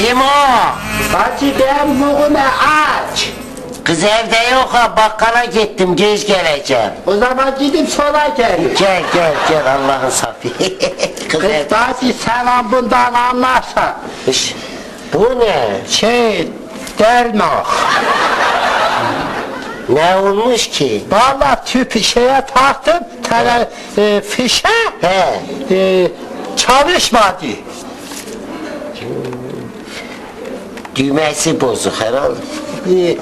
Kim o? Bacı ben bugün aç. Kız evde yok ha bakkala gittim geç geleceğim. O zaman gidip sonra gelin. Gel gel gel Allah'ın safi. Kız Kız evde. bacı sen bundan anlarsan. Şş, Bu ne? Şey dermak. Ne olmuş ki? Valla tüpü şeye taktım. Tele, e, fişe. He. E, çalışmadı. Düğmesi bozuk herhalde. E,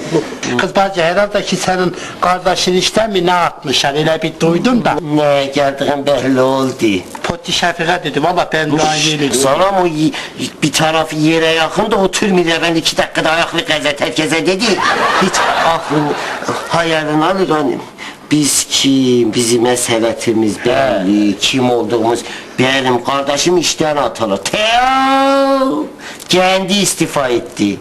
Kız bacı herhalde ki senin kardeşin işte mi ne atmışlar öyle bir duydum da. Ne geldiğin belli oldu. Poti Şefika dedi valla ben de aynı Sana mı y- bir tarafı yere yakın da oturmuyor ben iki dakikada ayaklı gazet herkese dedi. Hiç aklın hayalini alır hani. Biz kim, bizim meseletimiz belli, kim olduğumuz benim kardeşim işten atalı. Teo kendi istifa etti.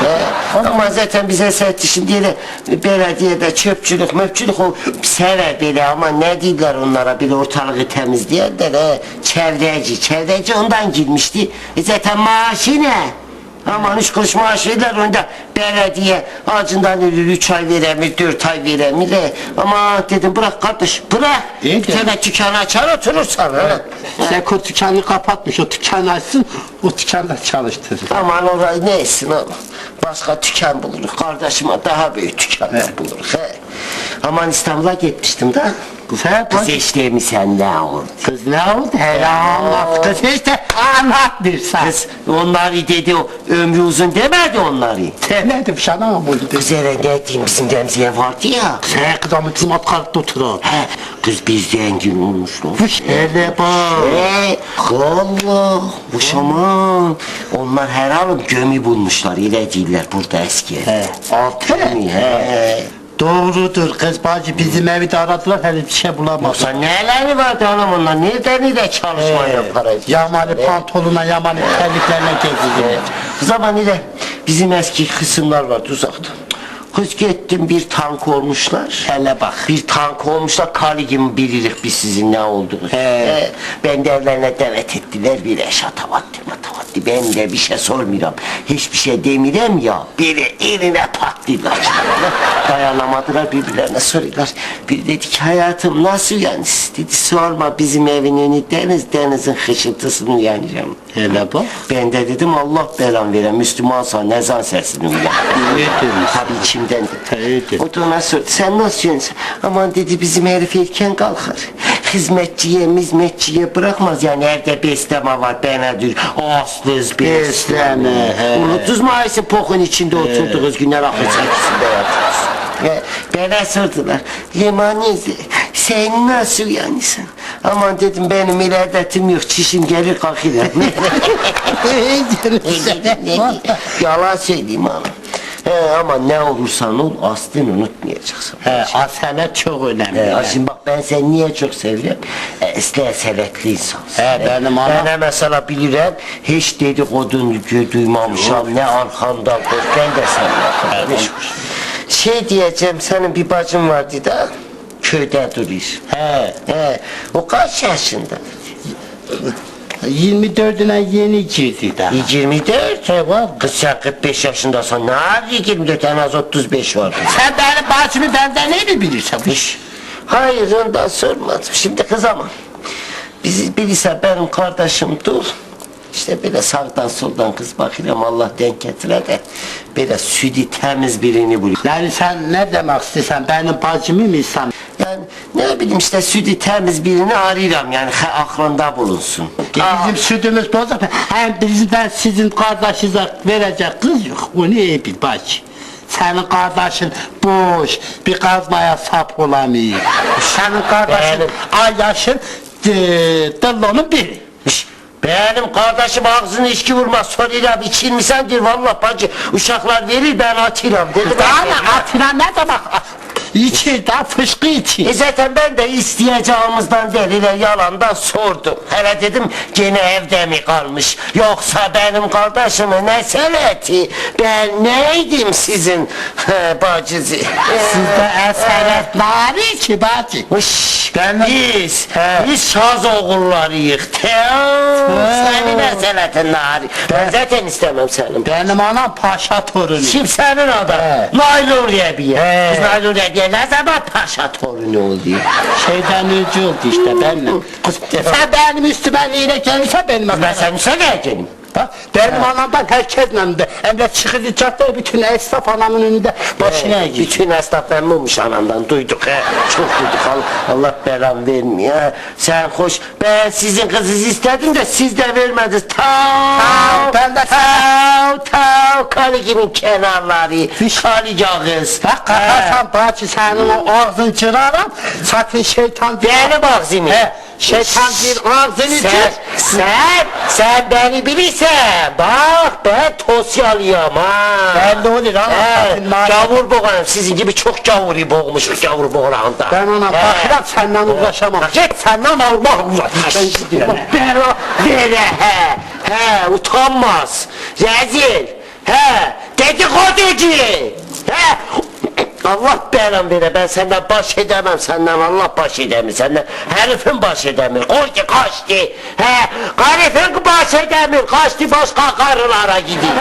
He, Ama zaten bize sertişin diye de belediyede çöpçülük möpçülük o sever bile ama ne diyorlar onlara bir ortalığı temizleyenler he. Çevreci, çevreci ondan girmişti. E zaten maaşı ne? Aman üç kuruş maaş verirler onda belediye ağacından ölür üç ay veremir, dört ay veremir. Ama dedim bırak kardeş bırak. İyi de- tane dükkanı açar oturursan. he. Sen o dükkanı kapatmış o dükkanı açsın o dükkanda çalıştırır. Aman orayı neysin ama başka dükkan buluruz kardeşime daha büyük dükkan Evet. buluruz he. Aman İstanbul'a gitmiştim da Güzel kız bacı. işte mi sen ne oldu? Kız ne oldu? Hele anlat kız işte anlat bir sen. Kız onları dedi ömrü uzun demedi onları. Sevmedim sana mı buldu? Kız ne diyeyim bizim Remziye vardı ya. Sen kız ama bizim at kartı oturan. He, kız bir zengin olmuşlar. Hele bak. He, Allah, bu aman. Onlar herhalde gömü bulmuşlar, ile değiller burada eski. He. Alt gömü, he. Doğrudur kız bacı bizim evi de aradılar hele bir şey bulamadık. Yoksa neleri vardı oğlum onlar? Nereden nerede çalışma yapar? Yamalı pantolona yamalı terliklerle geziyor. O zaman ile bizim eski kısımlar vardı uzakta. Kız gittim bir tank olmuşlar. Hele bak. Bir tank olmuşlar kali gibi bilirik biz sizin ne olduğunu. He. He, ben de evlerine davet ettiler bir eş atavattı matavattı. Ben de bir şey sormuyorum. Hiçbir şey demirem ya. Biri eline patlıyorlar. Dayanamadılar birbirlerine soruyorlar. Biri dedi ki hayatım nasıl yani? Dedi sorma bizim evin önü deniz denizin hışıltısını uyanacağım. Hele bak. Ben de dedim Allah belan veren Müslümansa nezan sesini uyan. Tabii içimden. O da ona sordu. Sen nasıl yönsen? Aman dedi bizim herif erken kalkar. Hizmetçiye mizmetçiye bırakmaz yani evde besleme var benedir. Aslız besleme. He. Unuttuz mu Ayşe pokun içinde oturduğunuz günler akıl çekisinde yatıyoruz. Ya, Bana sordular. Limanize sen nasıl uyanıyorsun? Aman dedim benim iradetim yok çişim gelir diyeyim? Yalan söyleyeyim ama. He, ama ne olursan ol aslını unutmayacaksın. He, asalet çok önemli. He, yani. şimdi bak ben seni niye çok seviyorum? E, esle sevetli insansın. He, benim anam- Ben mesela bilirim hiç dedikodunu duymamışım ne arkandan koş ben de seni Evet. Şey diyeceğim senin bir bacın vardı da köyde duruyor. He. He, o kaç yaşında? 24'üne yeni girdi daha. 24. He var. Kız sen 45 yaşındasın. Ne yapıyor 24 en az 35 var. Sen benim bacımı benden ne mi bilirsin? Şş, Hayır ondan sormadım. Şimdi kız ama bizi bilirse benim kardeşim dur. İşte böyle sağdan soldan kız bakıyorum Allah denk getire de böyle südü temiz birini bul. Yani sen ne demek istiyorsun? Benim bacımı mı sen? Ne bileyim işte südü temiz birini arıyorum yani he, aklında bulunsun. Aa, Bizim sütümüz bozuk. Hem bizden sizin kardeşinize verecek kız yok. O ne bir bacı? Senin kardeşin boş, bir kazmaya sap olamıyor. Senin kardeşin Benim. ay yaşın e, biri. şş, benim kardeşim ağzını içki vurmaz soruyorum için misendir valla bacı uşaklar verir ben atıram dedi. Ne atına ne demek? İçi de fışkı içi. E zaten ben de isteyeceğimizden delile yalandan sordum. Hele dedim gene evde mi kalmış? Yoksa benim kardeşime ne seleti? Ben neydim sizin he, bacısı? Sizde esaret nari ki bacı. Uş, Ben- biz, He. biz şaz oğullarıyıq. Teo, senin eseletin nari. Ben zaten istemem senin. Benim anam paşa torunu. Kim senin adı? He. Nailur Rebiye. He. Biz Nailur Rebiye ne zaman paşa torunu? Şeyden önce oldu işte benimle. Kız, sen benim üstüme neyle gelirse benim Ben efendim. senin söyleyeceğim. Bak, Benim anamdan herkesle de. Hem de çıkıcı cadde bütün esnaf anamın önünde başına He, eğiyor. bütün esnaf memnunmuş anamdan duyduk he. Çok duyduk Allah, Allah belam vermiyor. he. Sen hoş ben sizin kızınızı istedim de siz de vermediniz. Tav, Tav, ben de- tav, tav, kaligimin kenarları, Fiş. kaligağız. Bak kakarsan bacı senin o ağzın çıraram. Sakın şeytan. Benim ağzımı. He, şeytan değil ağzını Sen, sen, sen beni bilirsen. Bak ben tosyalıyım ha. Belli olur ama He, sakın nalet- gavur boğanım. Sizin gibi çok gavuru boğmuşuz gavur boğanında. Ben ona He. bakıram senden uğraşamam. Git senden Allah uzak. Ben gidiyorum. Bero, bere, he, he, utanmaz. Rezil, he, dedikoducu, he. Allah belanı vere, ben senden baş edemem, senden Allah baş edemir, senden. Herifin baş edemir, koştu kaçtı, he, herifin baş edemir, kaçtı başka karılara gidiyor.